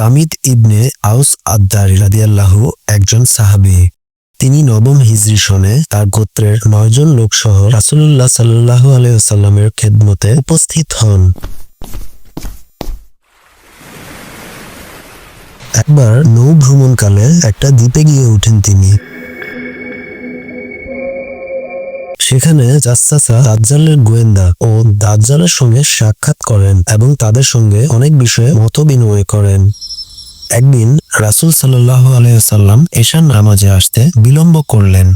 তামিদ ইবনে আউস আদ্দারি রাদিয়াল্লাহু একজন সাহাবী। তিনি নবম হিজরি সনে তার গোত্রের নয়জন লোকসহ রাসূলুল্লাহ সাল্লাল্লাহু আলাইহি ওয়াসাল্লামের খেদমতে উপস্থিত হন। একবার নৌ ভ্রমণকালে একটা দ্বীপে গিয়ে ওঠেন তিনি। সেখানে জাসাসা দাজ্জালের গোয়েন্দা ও দাজ্জালের সঙ্গে সাক্ষাৎ করেন এবং তাদের সঙ্গে অনেক বিষয়ে মত বিনিময় করেন। একদিন রাসূল সাল্লাহ আলাইসাল্লাম এশার নামাজে আসতে বিলম্ব করলেন।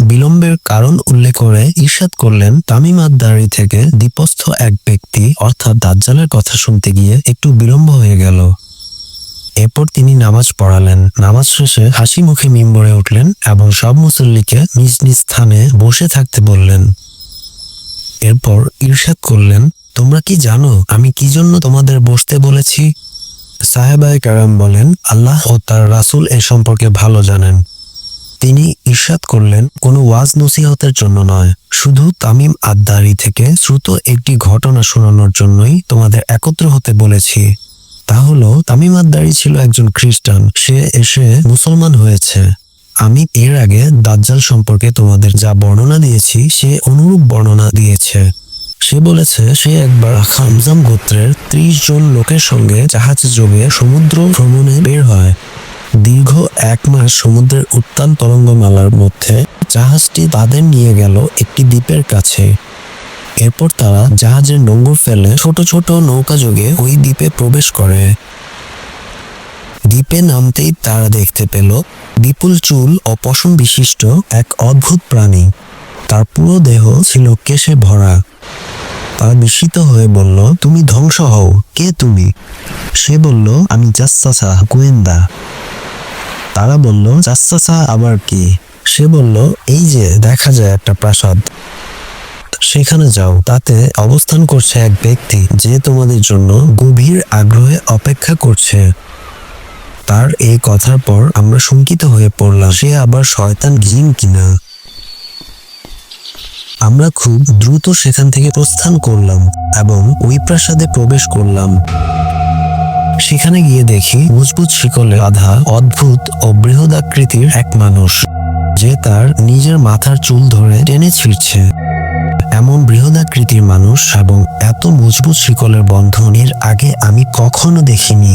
বিলম্বের কারণ উল্লেখ করে ঈর্ষাদ করলেন, তামিম আদারি থেকে দ্বীপস্থ এক ব্যক্তি, অর্থাৎ দাজ্জালের কথা শুনতে গিয়ে একটু বিলম্ব হয়ে গেল। এরপর তিনি নামাজ পড়ালেন। নামাজ শেষে হাসি মুখে মিম্বরে উঠলেন এবং সব মুসল্লিকে নিজ নিজ স্থানে বসে থাকতে বললেন। এরপর ঈর্ষাদ করলেন, তোমরা কি জানো আমি কি জন্য তোমাদের বসতে বলেছি? সাহেবায় কারাম বলেন, আল্লাহ ও তার রাসূল এ সম্পর্কে ভালো জানেন। তিনি ঈর্ষাদ করলেন, কোনো ওয়াজ নসিহতের জন্য নয়। শুধু তামিম আদ্দারি থেকে শ্রুত একটি ঘটনা শোনানোর জন্যই তোমাদের একত্র হতে বলেছি। তা হলো, তামিম আদ্দারি ছিল একজন খ্রিস্টান, সে এসে মুসলমান হয়েছে। আমি এর আগে দাজ্জাল সম্পর্কে তোমাদের যা বর্ণনা দিয়েছি, সে অনুরূপ বর্ণনা দিয়েছে। সে বলেছে সে একবার খামজাম গোত্রের ত্রিশ জন লোকের সঙ্গে জাহাজ যোগে সমুদ্র ভ্রমণে বের হয়। দীর্ঘ এক মাস সমুদ্রের উত্তাল তরঙ্গমালার মধ্যে জাহাজটি তাদের নিয়ে গেল একটি দ্বীপের কাছে। এরপর তারা জাহাজের নোঙর ফেলে ছোট ছোট নৌকা যোগে ওই দ্বীপে প্রবেশ করে। দ্বীপে নামতেই তারা দেখতে পেল বিপুল চুল ও পশম বিশিষ্ট এক অদ্ভুত প্রাণী। তার পুরো দেহ ছিল কেশে ভরা। তারা বিস্মিত হয়ে বলল, তুমি ধ্বংস হও। কে তুমি? সে বলল, আমি জাসাসা গোয়েন্দা। তারা বলল জাসাসা আবার কি? সে বলল, এই যে, দেখা যায় একটা প্রাসাদ। সেখানে যাও। তাতে অবস্থান করছে এক ব্যক্তি যে তোমাদের জন্য গভীর আগ্রহে অপেক্ষা করছে। তার এই কথার পর আমরা শঙ্কিত হয়ে পড়লাম, সে আবার শয়তান জিন কিনা। আমরা খুব দ্রুত সেখান থেকে প্রস্থান করলাম এবং ওই প্রাসাদে প্রবেশ করলাম। সেখানে গিয়ে দেখি মজবুত শিকলে আধা অদ্ভুত ও বৃহদাকৃতির এক মানুষ, যে তার নিজের মাথার চুল ধরে টেনে ছিঁড়ছে। এমন বৃহদাকৃতির মানুষ এবং এত মজবুত শিকলের বন্ধন এর আগে আমি কখনো দেখিনি।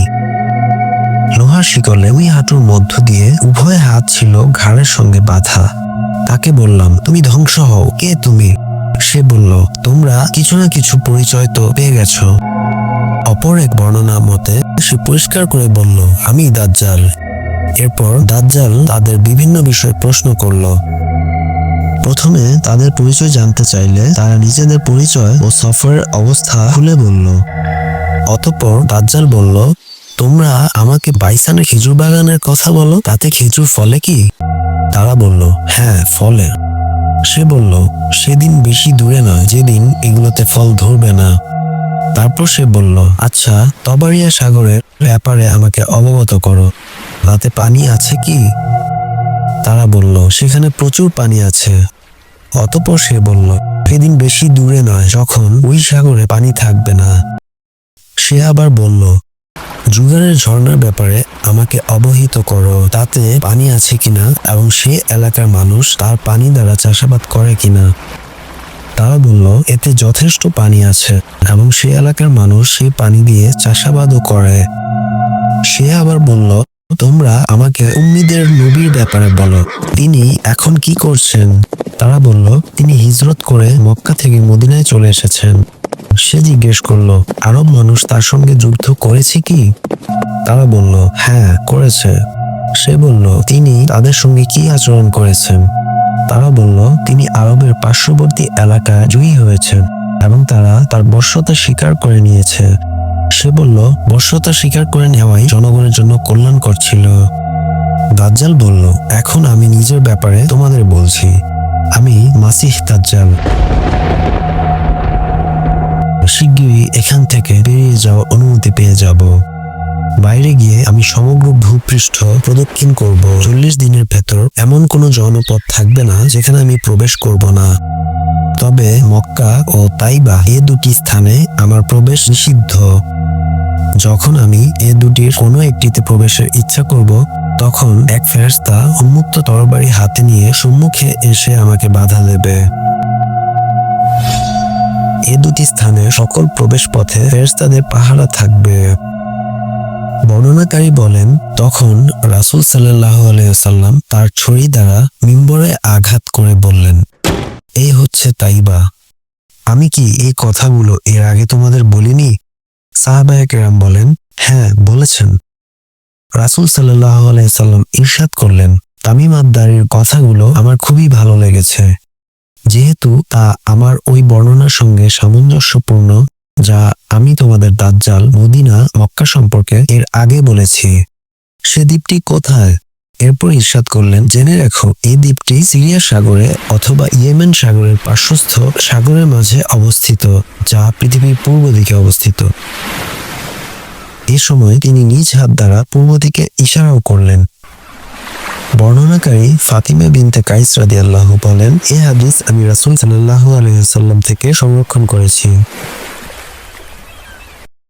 লোহার শিকলে ওই হাঁটুর মধ্য দিয়ে উভয় হাত ছিল ঘাড়ের সঙ্গে বাঁধা। তাকে বললাম, তুমি ধ্বংস হও। কে তুমি? সে বলল, তোমরা কিছু না কিছু পরিচয় তো পেয়ে গেছো। অপর এক বর্ণনা মতে, সে পরিষ্কার করে বলল, আমি দাজ্জাল। এরপর দাজ্জাল তাদের বিভিন্ন বিষয়ে প্রশ্ন করল। প্রথমে তাদের পরিচয় জানতে চাইলে তারা নিজেদের পরিচয় ও সফরের অবস্থা খুলে বলল। অতঃপর দাজ্জাল বলল তোমরা আমাকে বাইসানের খেজুর বাগানের কথা বলো, তাতে খেজুর ফলে কি? তারা বলল হ্যাঁ ফলে। সে বলল, সেদিন বেশি দূরে নয়, যেদিন এগুলোতে ফল ধরবে না। তারপর সে বলল আচ্ছা তবারিয়া সাগরের ব্যাপারে আমাকে অবগত করো। তাতে পানি আছে কি? তারা বলল, সেখানে প্রচুর পানি আছে। অতপর সে বলল, সেদিন বেশি দূরে নয়, যখন ওই সাগরে পানি থাকবে না। সে আবার বলল জুগারের ঝর্ণার ব্যাপারে আমাকে অবহিত করো। তাতে পানি আছে কিনা এবং সে এলাকার মানুষ তার পানি দ্বারা চাষাবাদ করে কিনা? তারা বলল, এতে যথেষ্ট পানি আছে এবং সে এলাকার মানুষ সেই পানি দিয়ে চাষাবাদও করে। সে আবার বলল, তোমরা আমাকে উম্মিদের নবীর ব্যাপারে বলো, তিনি এখন কি করছেন? তারা বলল, তিনি হিজরত করে মক্কা থেকে মদিনায় চলে এসেছেন। সে জিজ্ঞেস করল আরব মানুষ তার সঙ্গে যুদ্ধ করেছে কি? তারা বলল হ্যাঁ করেছে। সে বলল, তিনি তাদের সঙ্গে কি আচরণ করেছেন? তারা বলল, তিনি আরবের পার্শ্ববর্তী এলাকায় জয়ী হয়েছেন এবং তারা তার বর্ষতা স্বীকার করে নিয়েছে। সে বলল, বর্ষতা স্বীকার করে নেওয়াই জনগণের জন্য কল্যাণকর ছিল। দাজ্জাল বলল, এখন আমি নিজের ব্যাপারে তোমাদের বলছি। আমি মাসিহ দাজ্জাল। শিগগিরই এখান থেকে বেরিয়ে যাওয়ার অনুমতি পেয়ে যাব। বাইরে গিয়ে আমি সমগ্র ভূপৃষ্ঠ প্রদক্ষিণ করব। চল্লিশ দিনের ভেতর এমন কোনো জনপদ থাকবে না যেখানে আমি প্রবেশ করব না। তবে মক্কা ও তাইবা এ দুটি স্থানে আমার প্রবেশ নিষিদ্ধ। যখন আমি এ দুটির কোনো একটিতে প্রবেশের ইচ্ছা করব, তখন এক ফেরেশতা উন্মুক্ত তরবারি হাতে নিয়ে সম্মুখে এসে আমাকে বাধা দেবে। এ দুটি স্থানে সকল প্রবেশ পথে ফেরেশতাদের পাহারা থাকবে। বর্ণনাকারী বলেন, তখন রাসূল সাল্লাহ আলাইসাল্লাম তার ছড়ি দ্বারা মিম্বরে আঘাত করে বললেন, এই হচ্ছে তাইবা। আমি কি এই কথাগুলো এর আগে তোমাদের বলিনি? সাহাবায়ে কেরাম বলেন হ্যাঁ বলেছেন। রাসূল সাল্লাহ আলাইসাল্লাম ইরশাদ করলেন তামিম আদ্দারির কথাগুলো আমার খুবই ভালো লেগেছে। যেহেতু তা আমার ওই বর্ণনার সঙ্গে সামঞ্জস্যপূর্ণ যা আমি তোমাদের দাজ্জাল মদিনা মক্কা সম্পর্কে এর আগে বলেছি। সে দ্বীপটি কোথায়? এরপর ইরশাদ করলেন, জেনে রাখো, এই দ্বীপটি সিরিয়া সাগরে অথবা ইয়েমেন সাগরের পার্শ্বস্থ সাগরের মাঝে অবস্থিত, যা পৃথিবীর পূর্ব দিকে অবস্থিত। এ সময় তিনি নিজ হাত দ্বারা পূর্ব দিকে ইশারাও করলেন। বর্ণনাকারী ফাতিমা বিনতে কাইস রাদিয়াল্লাহু বলেন, এ হাদিস আমি রাসূল সাল্লাল্লাহু আলাইহি ওয়াসাল্লাম থেকে সংরক্ষণ করেছি।